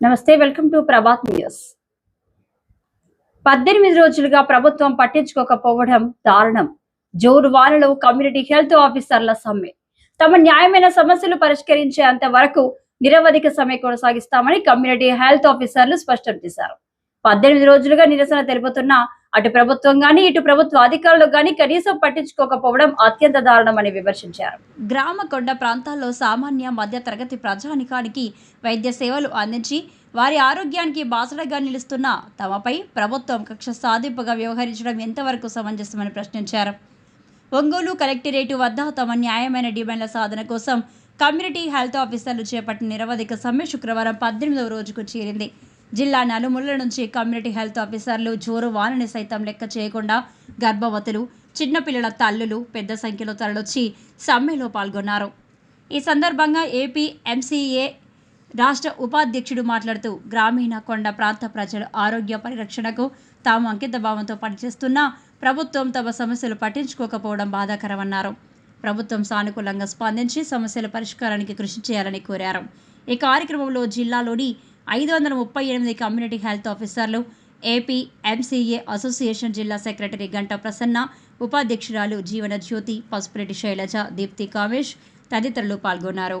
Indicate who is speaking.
Speaker 1: నమస్తే welcome to Prabhat news. పద్దెనిమిది రోజులుగా ప్రభుత్వం పట్టించుకోకపోవడం దారుణం. జోరు వారిలో కమ్యూనిటీ హెల్త్ ఆఫీసర్ల సమ్మె. తమ న్యాయమైన సమస్యలు పరిష్కరించేంత వరకు నిరవధిక సమ్మె కొనసాగిస్తామని కమ్యూనిటీ హెల్త్ ఆఫీసర్లు స్పష్టం చేశారు. పద్దెనిమిది రోజులుగా నిరసన తెలుపుతున్న అటు ప్రభుత్వం గాని ఇటు ప్రభుత్వ అధికారులు గాని కనీసం పట్టించుకోకపోవడం అత్యంత దారుణమని విమర్శించారు. గ్రామ కొండ ప్రాంతాల్లో సామాన్య మధ్య తరగతి ప్రజానికానికి వైద్య సేవలు అందించి వారి ఆరోగ్యానికి బాసడగా నిలుస్తున్న తమపై ప్రభుత్వం కక్ష సాధింపుగా వ్యవహరించడం ఎంతవరకు సమంజసమని ప్రశ్నించారు. ఒంగోలు కలెక్టరేటు వద్ద తమ న్యాయమైన డిమాండ్ల సాధన కోసం కమ్యూనిటీ హెల్త్ ఆఫీసర్లు చేపట్టిన నిరవధిక సమ్మె శుక్రవారం పద్దెనిమిదవ రోజుకు చేరింది. జిల్లా నలుమూలల నుంచి కమ్యూనిటీ హెల్త్ ఆఫీసర్లు జోరు వానని సైతం లెక్క చేయకుండా గర్భవతులు చిన్నపిల్లల తల్లులు పెద్ద సంఖ్యలో తరలొచ్చి సమ్మెలో పాల్గొన్నారు. ఈ సందర్భంగా ఏపీ ఎంసీఏ రాష్ట్ర ఉపాధ్యక్షుడు మాట్లాడుతూ గ్రామీణ కొండ ప్రాంత ప్రజల ఆరోగ్య పరిరక్షణకు తాము అంకితభావంతో పనిచేస్తున్నా ప్రభుత్వం తమ సమస్యలు పట్టించుకోకపోవడం బాధాకరమన్నారు. ప్రభుత్వం సానుకూలంగా స్పందించి సమస్యల పరిష్కారానికి కృషి చేయాలని కోరారు. ఈ కార్యక్రమంలో జిల్లాలోని ఐదు వందల ముప్పై ఎనిమిది కమ్యూనిటీ హెల్త్ ఆఫీసర్లు ఏపీ ఎంసీఏ అసోసియేషన్ జిల్లా సెక్రటరీ గంట ప్రసన్న ఉపాధ్యక్షురాలు జీవన జ్యోతి పసుపురెడ్డి శైలజ దీప్తి కామేష్ తదితరులు పాల్గొన్నారు.